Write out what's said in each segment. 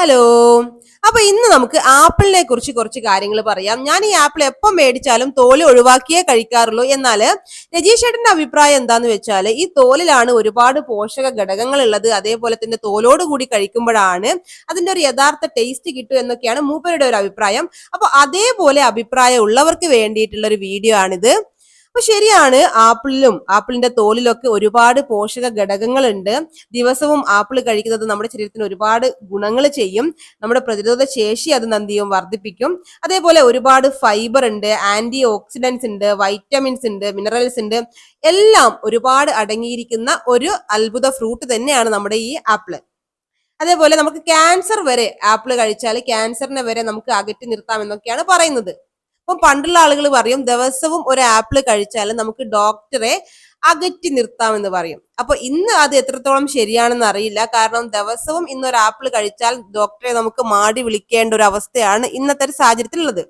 Hello അപ്പൊ ഇന്ന് നമുക്ക് ആപ്പിളിനെ കുറിച്ച് കുറച്ച് കാര്യങ്ങൾ പറയാം. ഞാൻ ഈ ആപ്പിൾ എപ്പം മേടിച്ചാലും തോൽ ഒഴിവാക്കിയേ കഴിക്കാറുള്ളൂ. എന്നാൽ രജീഷ് ഏട്ടന്റെ അഭിപ്രായം എന്താന്ന് വെച്ചാൽ ഈ തോലിലാണ് ഒരുപാട് പോഷക ഘടകങ്ങൾ ഉള്ളത്. അതേപോലെ തന്നെ തോലോട് കൂടി കഴിക്കുമ്പോഴാണ് അതിന്റെ ഒരു യഥാർത്ഥ ടേസ്റ്റ് കിട്ടും എന്നൊക്കെയാണ് മൂപ്പരുടെ ഒരു അഭിപ്രായം. അപ്പൊ അതേപോലെ അഭിപ്രായം ഉള്ളവർക്ക് വേണ്ടിയിട്ടുള്ള ഒരു വീഡിയോ ആണിത്. അപ്പൊ ശരിയാണ് ആപ്പിളിലും ആപ്പിളിന്റെ തോലിലൊക്കെ ഒരുപാട് പോഷക ഘടകങ്ങളുണ്ട്. ദിവസവും ആപ്പിൾ കഴിക്കുന്നത് നമ്മുടെ ശരീരത്തിന് ഒരുപാട് ഗുണങ്ങൾ ചെയ്യും. നമ്മുടെ പ്രതിരോധ ശേഷി അത് നന്ദിയും വർദ്ധിപ്പിക്കും. അതേപോലെ ഒരുപാട് ഫൈബർ ഉണ്ട് ആന്റി ഓക്സിഡൻസ് ഉണ്ട് വൈറ്റമിൻസ് ഉണ്ട് മിനറൽസ് ഉണ്ട്. എല്ലാം ഒരുപാട് അടങ്ങിയിരിക്കുന്ന ഒരു അത്ഭുത ഫ്രൂട്ട് തന്നെയാണ് നമ്മുടെ ഈ ആപ്പിൾ. അതേപോലെ നമുക്ക് ക്യാൻസർ വരെ ആപ്പിൾ കഴിച്ചാൽ ക്യാൻസറിനെ വരെ നമുക്ക് അകറ്റി നിർത്താം എന്നൊക്കെയാണ് പറയുന്നത്. അപ്പം പണ്ടുള്ള ആളുകൾ പറയും ദിവസവും ഒരു ആപ്പിൾ കഴിച്ചാൽ നമുക്ക് ഡോക്ടറെ അകറ്റി നിർത്താമെന്ന് പറയും. അപ്പൊ ഇന്ന് അത് എത്രത്തോളം ശരിയാണെന്ന് അറിയില്ല. കാരണം ദിവസവും ഇന്ന് ഒരു ആപ്പിൾ കഴിച്ചാൽ ഡോക്ടറെ നമുക്ക് മാടി വിളിക്കേണ്ട ഒരു അവസ്ഥയാണ് ഇന്നത്തെ ഒരു സാഹചര്യത്തിലുള്ളത്.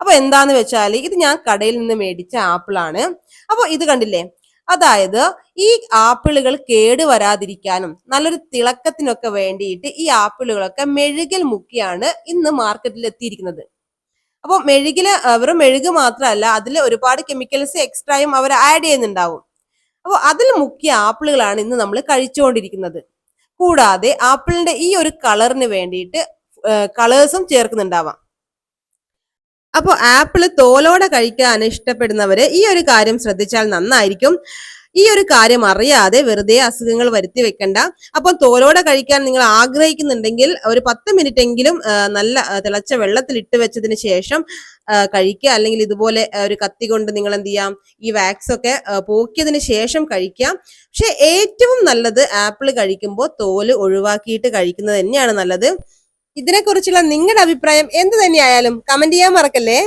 അപ്പൊ എന്താന്ന് വെച്ചാൽ ഇത് ഞാൻ കടയിൽ നിന്ന് മേടിച്ച ആപ്പിളാണ്. അപ്പൊ ഇത് കണ്ടില്ലേ? അതായത് ഈ ആപ്പിളുകൾ കേട് വരാതിരിക്കാനും നല്ലൊരു തിളക്കത്തിനൊക്കെ വേണ്ടിയിട്ട് ഈ ആപ്പിളുകളൊക്കെ മെഴുകിൽ മുക്കിയാണ് ഇന്ന് മാർക്കറ്റിൽ എത്തിയിരിക്കുന്നത് അപ്പോൾ മെഴുകിൽ ആ, വെറും മെഴുക് മാത്രമല്ല അതിൽ ഒരുപാട് കെമിക്കൽസ് എക്സ്ട്രായും അവർ ആഡ് ചെയ്യുന്നുണ്ടാവും. അപ്പോൾ അതിൽ മുഖ്യ ആപ്പിളുകളാണ് ഇന്ന് നമ്മൾ കഴിച്ചുകൊണ്ടിരിക്കുന്നത്. കൂടാതെ ആപ്പിളിന്റെ ഈ ഒരു കളറിന് വേണ്ടിയിട്ട് കളേഴ്സും ചേർക്കുന്നുണ്ടാവാം. അപ്പോൾ ആപ്പിൾ തോലോടെ കഴിക്കാൻ ഇഷ്ടപ്പെടുന്നവര് ഈ ഒരു കാര്യം ശ്രദ്ധിച്ചാൽ നന്നായിരിക്കും. ഈ ഒരു കാര്യം അറിയാതെ വെറുതെ അസുഖങ്ങൾ വരുത്തി വെക്കണ്ട. അപ്പം തോലോടെ കഴിക്കാൻ നിങ്ങൾ ആഗ്രഹിക്കുന്നുണ്ടെങ്കിൽ ഒരു പത്ത് മിനിറ്റ് എങ്കിലും നല്ല തിളച്ച വെള്ളത്തിൽ ഇട്ട് വെച്ചതിന് ശേഷം കഴിക്കുക. അല്ലെങ്കിൽ ഇതുപോലെ ഒരു കത്തി കൊണ്ട് നിങ്ങൾ എന്ത് ചെയ്യാം ഈ വാക്സ് ഒക്കെ പോക്കിയതിന് ശേഷം കഴിക്കാം പക്ഷെ ഏറ്റവും നല്ലത് ആപ്പിൾ കഴിക്കുമ്പോൾ തോൽ ഒഴിവാക്കിയിട്ട് കഴിക്കുന്നത് തന്നെയാണ് നല്ലത്. ഇതിനെക്കുറിച്ചുള്ള നിങ്ങളുടെ അഭിപ്രായം എന്ത് തന്നെയായാലും കമന്റ് ചെയ്യാൻ മറക്കല്ലേ?